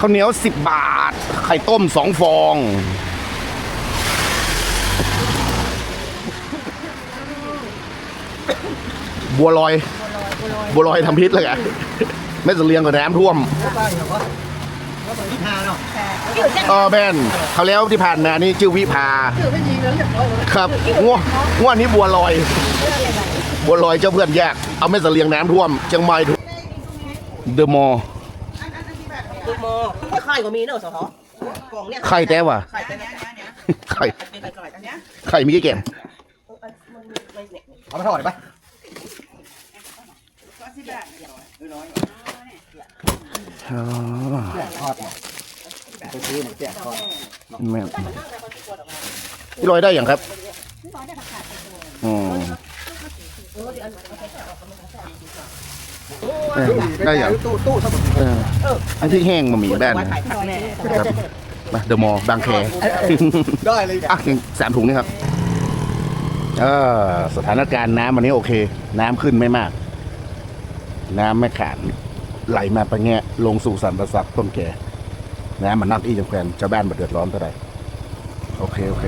ข้าวเหนียวสิบบาท ไข่ต้มสองฟอง บัวลอย บัวลอยทำพิษเลยอะแม่เสลียงกับน้ำท่วมเออแบนเขาแล้วที่ผ่านมานี่ชื่อวิภาครับง่วงง่วงนี้บัวลอย บัวลอยเจ้าเพื่อนแยก เอาแม่เสลียงน้ำท่วมเชียงใหม่เดอะมอล คือโมไข่ก็มีเนอะสอทอกล่องเนี่ยไข่แต่ว่ะไข่แต่เนี้ยไข่เป็นไข่ไข่แต่เนี้ยไข่มีกี่แก่นเอาไปทอดได้ปะอ๋อทอดไปซื้อหนึ่งแจกทอดแม่พี่ลอยได้อย่างครับ อ๋อเออได้อย่างตู้ตู้ทั้งหมดเอออันที่แห้งมาหมี่แบนไข่ผักแน่ครับมาเดอะมอลล์บางแคได้เลยอะยังสามถุงนี่ครับเออสถานการณ์น้ำวันนี้โอเค น้ำขึ้นไม่มาก น้ำไม่ขาดไหลมาไปะแงะลงสู่สันประสักต้นแก่น้ำมันนักอีจังแควนชาวบ้านมาเดือดร้อนเท่าไหร่โอเค โอเค